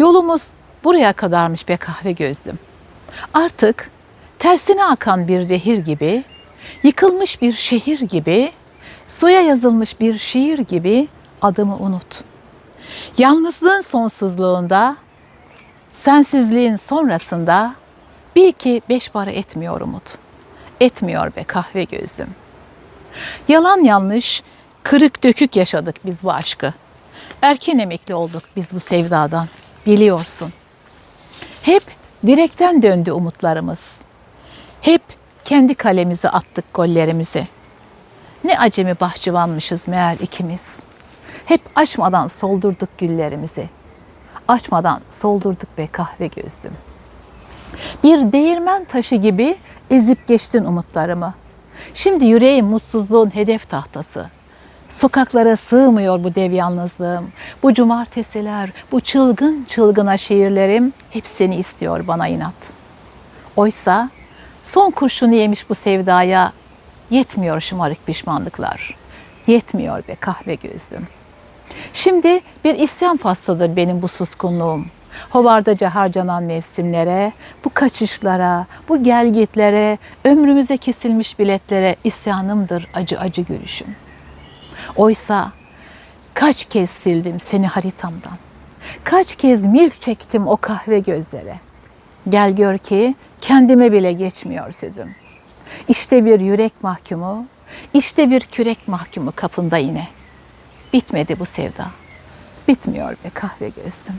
Yolumuz buraya kadarmış be kahve gözlüm. Artık tersine akan bir nehir gibi, yıkılmış bir şehir gibi, suya yazılmış bir şiir gibi adımı unut. Yalnızlığın sonsuzluğunda, sensizliğin sonrasında bil ki beş para etmiyor umut. Etmiyor be kahve gözüm. Yalan yanlış, kırık dökük yaşadık biz bu aşkı. Erken emekli olduk biz bu sevdadan. Biliyorsun. Hep direkten döndü umutlarımız. Hep kendi kalemize attık gollerimizi. Ne acemi bahçıvanmışız meğer ikimiz. Hep açmadan soldurduk güllerimizi. Açmadan soldurduk be kahve gözlüm. Bir değirmen taşı gibi ezip geçtin umutlarımı. Şimdi yüreğim mutsuzluğun hedef tahtası. Sokaklara sığmıyor bu dev yalnızlığım. Bu cumartesiler, bu çılgın çılgına şiirlerim hep seni istiyor bana inat. Oysa son kurşunu yemiş bu sevdaya yetmiyor şımarık pişmanlıklar. Yetmiyor be kahve gözlüm. Şimdi bir isyan faslıdır benim bu suskunluğum. Hovardaca harcanan mevsimlere, bu kaçışlara, bu gelgitlere, ömrümüze kesilmiş biletlere isyanımdır acı acı gülüşüm. Oysa kaç kez sildim seni haritamdan. Kaç kez mil çektim o kahve gözlere. Gel gör ki kendime bile geçmiyor sözüm. İşte bir yürek mahkumu, işte bir kürek mahkumu kapında yine. Bitmedi bu sevda. Bitmiyor be kahve gözlüm.